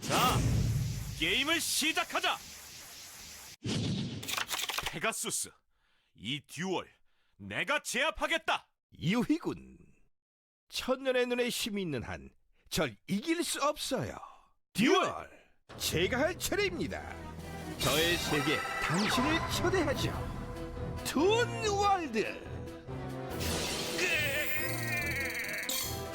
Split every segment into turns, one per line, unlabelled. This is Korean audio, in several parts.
자, 게임을 시작하자. 페가수스, 이 듀얼 내가 제압하겠다.
유희군 천년의 눈에 힘이 있는 한 절 이길 수 없어요 듀얼 제가 할 차례입니다 저의 세계 당신을 초대하죠 툰월드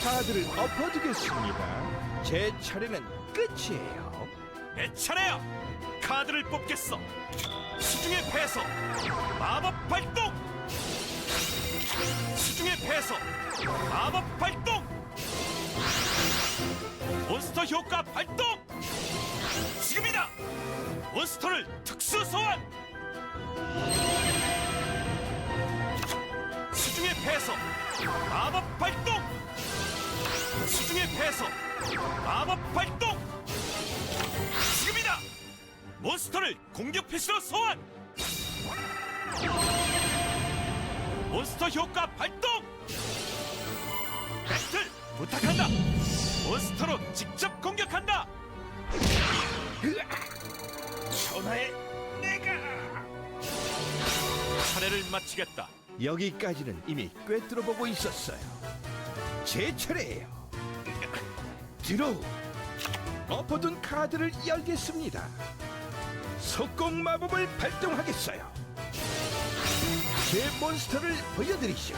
카드를 엎어두겠습니다. 제 차례는 끝이에요.
내 차례야. 카드를 뽑겠어. 수중의 패서 마법 발동. 수중의 패서 마법 발동. 몬스터 효과 발동. 지금이다. 몬스터를 특수 소환. 수중의 패서 마법 발동. 수중의 패서 마법 발동. 지금이다! 몬스터를 공격 필수로 소환! 몬스터 효과 발동! 배틀 부탁한다! 몬스터로 직접 공격한다!
천하의 내가.
차례를 마치겠다.
여기까지는 이미 꿰뚫어보고 있었어요. 제 차례예요. 드로우. 엎어둔 카드를 열겠습니다. 속공 마법을 발동하겠어요. 제 몬스터를 보여드리죠.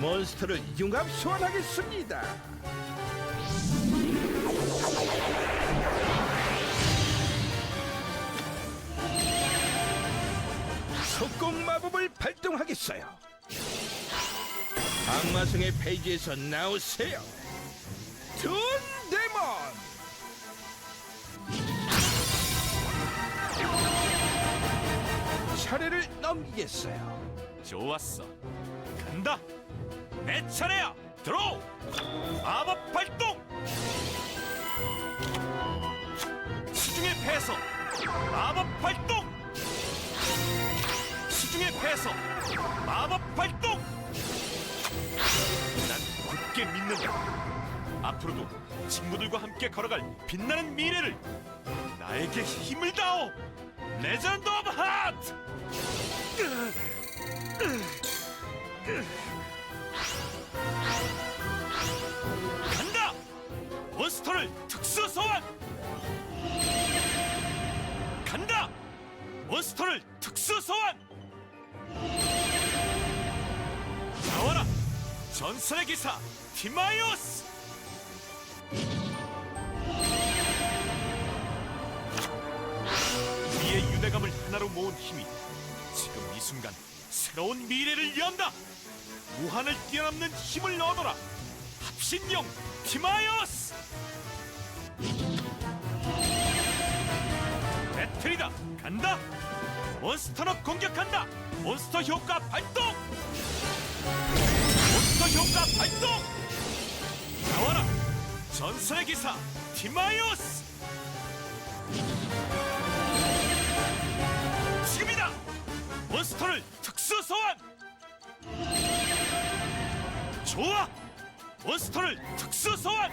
몬스터를 융합 소환하겠습니다. 속공 마법을 발동하겠어요. 악마성의 페이지에서 나오세요. 돈 데몬! 차례를 넘기겠어요.
좋았어. 간다! 내 차례야! 드로우! 마법 발동! 수중의 패서 마법 발동! 수중의 패서 마법 발동! 난 굳게 믿는다. 앞으로도 친구들과 함께 걸어갈 빛나는 미래를 나에게 힘을 다오! 레전드 오브 하트! 간다! 몬스터를 특수 소환! 간다! 몬스터를 특수 소환! 나와라! 전설의 기사 티마이오스! 유대감을 하나로 모은 힘이 지금 이 순간 새로운 미래를 연다! 무한을 뛰어넘는 힘을 얻어라! 합신용 티마이오스! 배틀이다! 간다! 몬스터로 공격한다! 몬스터 효과 발동! 몬스터 효과 발동! 나와라! 전설의 기사 티마이오스! 몬스터를 특수 소환! 좋아! 몬스터를 특수 소환!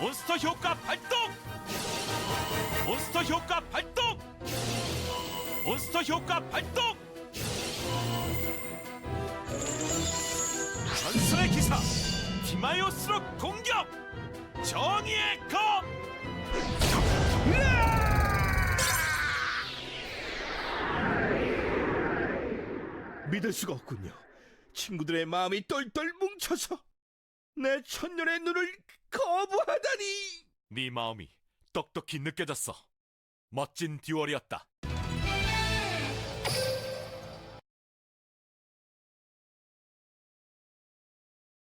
몬스터 효과 발동! 몬스터 효과 발동! 몬스터 효과 발동! 전설의 기사 티마이오스로 공격! 정의의 검!
믿을 수가 없군요. 친구들의 마음이 똘똘 뭉쳐서 내 천년의 눈을 거부하다니.
네 마음이 똑똑히 느껴졌어. 멋진 듀얼이었다.